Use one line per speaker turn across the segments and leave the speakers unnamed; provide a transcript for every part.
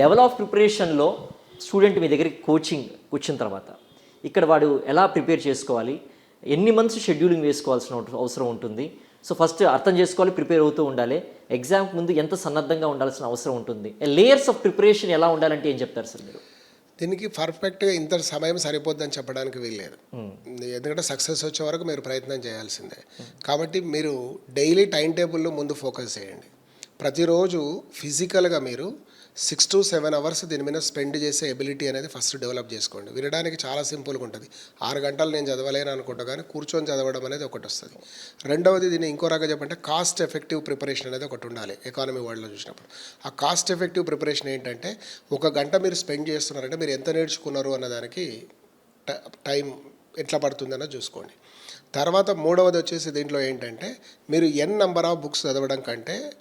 Level of ప్రిపరేషన్లో student మీ దగ్గరికి కోచింగ్ వచ్చిన తర్వాత ఇక్కడ వాడు ఎలా ప్రిపేర్ చేసుకోవాలి ఎన్ని మంత్స్ షెడ్యూలింగ్ వేసుకోవాల్సిన అవసరం ఉంటుంది. సో ఫస్ట్ అర్థం చేసుకోవాలి ప్రిపేర్ అవుతూ ఉండాలి. ఎగ్జామ్ ముందు ఎంత సన్నద్ధంగా ఉండాల్సిన అవసరం ఉంటుంది. లేయర్స్ ఆఫ్ ప్రిపరేషన్ ఎలా ఉండాలంటే ఏం చెప్తారు సార్ మీరు?
దీనికి పర్ఫెక్ట్గా ఇంత సమయం సరిపోద్దని చెప్పడానికి వీల్లేదు. ఎందుకంటే సక్సెస్ వచ్చే వరకు మీరు ప్రయత్నం చేయాల్సిందే. కాబట్టి మీరు డైలీ టైం టేబుల్లో ముందు ఫోకస్ చేయండి. ప్రతిరోజు ఫిజికల్గా మీరు సిక్స్ టు సెవెన్ అవర్స్ దీని మీద స్పెండ్ చేసే ఎబిలిటీ అనేది ఫస్ట్ డెవలప్ చేసుకోండి. వినడానికి చాలా సింపుల్గా ఉంటుంది. ఆరు గంటలు నేను చదవలేను అనుకుంటా కానీ కూర్చొని చదవడం అనేది ఒకటి వస్తుంది. రెండవది దీన్ని ఇంకో రకంగా చెప్పంటే కాస్ట్ ఎఫెక్టివ్ ప్రిపరేషన్ అనేది ఒకటి ఉండాలి ఎకానమీ వరల్డ్లో చూసినప్పుడు. ఆ కాస్ట్ ఎఫెక్టివ్ ప్రిపరేషన్ ఏంటంటే ఒక గంట మీరు స్పెండ్ చేస్తున్నారంటే మీరు ఎంత నేర్చుకున్నారు అన్నదానికి ట- టైం ఎట్లా పడుతుందన్నది చూసుకోండి. తర్వాత మూడవది వచ్చేసి దీంట్లో ఏంటంటే మీరు ఎన్ నంబర్ ఆఫ్ బుక్స్ చదవడం కంటే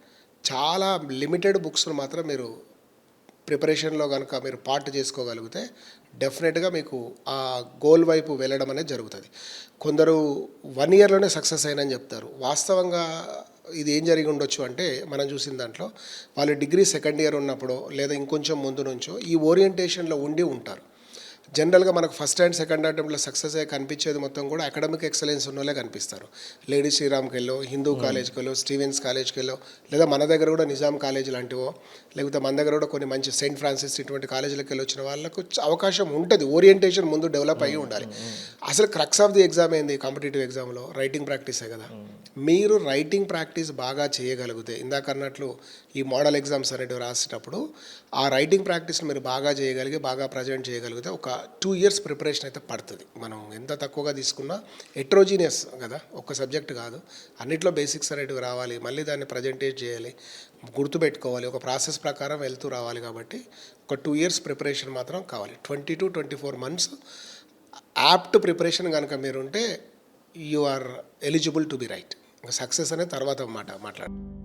చాలా లిమిటెడ్ బుక్స్ను మాత్రం మీరు ప్రిపరేషన్లో కనుక మీరు పార్ట్ చేసుకోగలిగితే డెఫినెట్గా మీకు ఆ గోల్ వైపు వెళ్ళడం అనేది జరుగుతుంది. కొందరు వన్ ఇయర్లోనే సక్సెస్ అయినని చెప్తారు. వాస్తవంగా ఇది ఏం జరిగి ఉండొచ్చు అంటే మనం చూసిన దాంట్లో వాళ్ళు డిగ్రీ సెకండ్ ఇయర్ ఉన్నప్పుడు లేదా ఇంకొంచెం ముందు నుంచో ఈ ఓరియంటేషన్లో ఉండి ఉంటారు. జనరల్గా మనకు ఫస్ట్ అండ్ సెకండ్ అటెంప్ట్లో సక్సెస్ అయ్యి కనిపించేది మొత్తం కూడా అకాడమిక్ ఎక్సలెన్స్ ఉన్న వాళ్ళే కనిపిస్తారు. లేడీ శ్రీరామ్కి వెళ్ళో హిందూ కాలేజ్కి వెళ్ళో స్టీవెన్స్ కాలేజ్కి వెళ్ళో లేదా మన దగ్గర కూడా నిజాం కాలేజ్ లాంటివో లేకపోతే మన దగ్గర కూడా కొన్ని మంచి సెయింట్ ఫ్రాన్సిస్ ఇటువంటి కాలేజీలకు వెళ్ళి వచ్చిన వాళ్ళకు అవకాశం ఉంటుంది. ఓరియంటేషన్ ముందు డెవలప్ అయ్యి ఉండాలి. అసలు క్రక్స్ ఆఫ్ ది ఎగ్జామ్ ఏంది? కాంపిటేటివ్ ఎగ్జామ్లో రైటింగ్ ప్రాక్టీసే కదా. మీరు రైటింగ్ ప్రాక్టీస్ బాగా చేయగలిగితే ఇందాక అన్నట్లు ఈ మోడల్ ఎగ్జామ్స్ అనేటివి రాసేటప్పుడు ఆ రైటింగ్ ప్రాక్టీస్ని మీరు బాగా చేయగలిగి బాగా ప్రజెంట్ చేయగలిగితే ఒక టూ ఇయర్స్ ప్రిపరేషన్ అయితే పడుతుంది. మనం ఎంత తక్కువగా తీసుకున్నా ఎట్రోజీనియస్ కదా ఒక సబ్జెక్ట్ కాదు. అన్నిట్లో బేసిక్స్ అనేటివి రావాలి మళ్ళీ దాన్ని ప్రజెంటేట్ చేయాలి గుర్తుపెట్టుకోవాలి ఒక ప్రాసెస్ ప్రకారం వెళ్తూ రావాలి కాబట్టి ఒక టూ ఇయర్స్ ప్రిపరేషన్ మాత్రం కావాలి. Twenty two twenty four months apt preparation కనుక మీరు ఉంటే you are eligible to be right success అనేది తర్వాత మాట మాట్లాడు